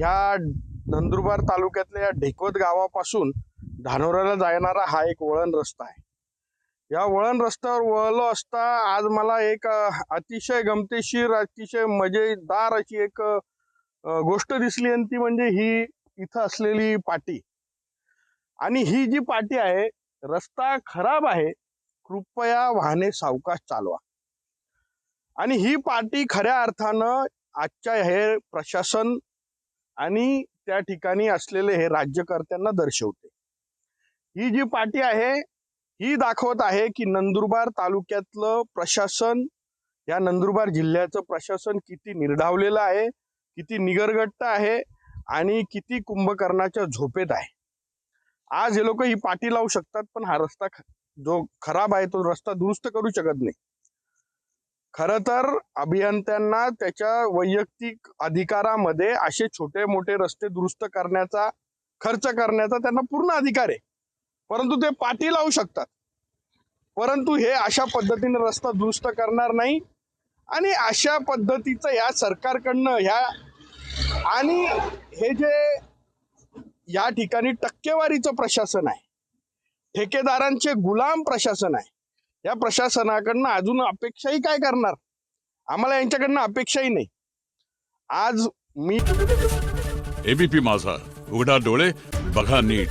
या नंदुरबार तालुक्यातल्या या ढेकवत गावापासून धानोऱ्याला जाणारा हा एक वळण रस्ता आहे. या वळण रस्त्यावर वळलो असता आज मला एक अतिशय गमतीशीर अतिशय मजेदार अशी एक गोष्ट दिसली आणि ती म्हणजे ही इथं असलेली पाटी. आणि ही जी पाटी आहे रस्ता खराब आहे कृपया वाहने सावकाश चालवा. आणि ही पाटी खऱ्या अर्थानं आजच्या हे प्रशासन आणि त्या ठिकाणी असलेले हे राज्यकर्त्यांना दर्शवते. ही जी पाटी आहे ही दाखवत आहे की नंदुरबार तालुक्यातलं प्रशासन या नंदुरबार जिल्ह्याचं प्रशासन किती निर्धावलेलं आहे किती निगरगट्ट आहे आणि किती कुंभकर्णाच्या झोपेत आहे. आज हे लोक ही पाटी लावू शकतात पण हा रस्ता ख- जो खराब आहे तो रस्ता दुरुस्त करू शकत नाही. खर तर अभियंत्यांना त्याच्या वैयक्तिक अधिकारामध्ये असे छोटे मोठे रस्ते दुरुस्त करण्याचा खर्च करण्याचा त्यांना पूर्ण अधिकार आहे. परंतु ते पाठी लावू शकतात. परंतु हे अशा पद्धतीने रस्ता दुरुस्त करणार नाही. आणि अशा पद्धतीचं या सरकारकडनं ह्या आणि हे जे या ठिकाणी टक्केवारीचं प्रशासन आहे ठेकेदारांचे गुलाम प्रशासन आहे या प्रशासनाकडनं अजून अपेक्षाही काय करणार? आम्हाला यांच्याकडनं अपेक्षाही नाही. आज मी एबीपी माझा. उघडा डोळे बघा नीट.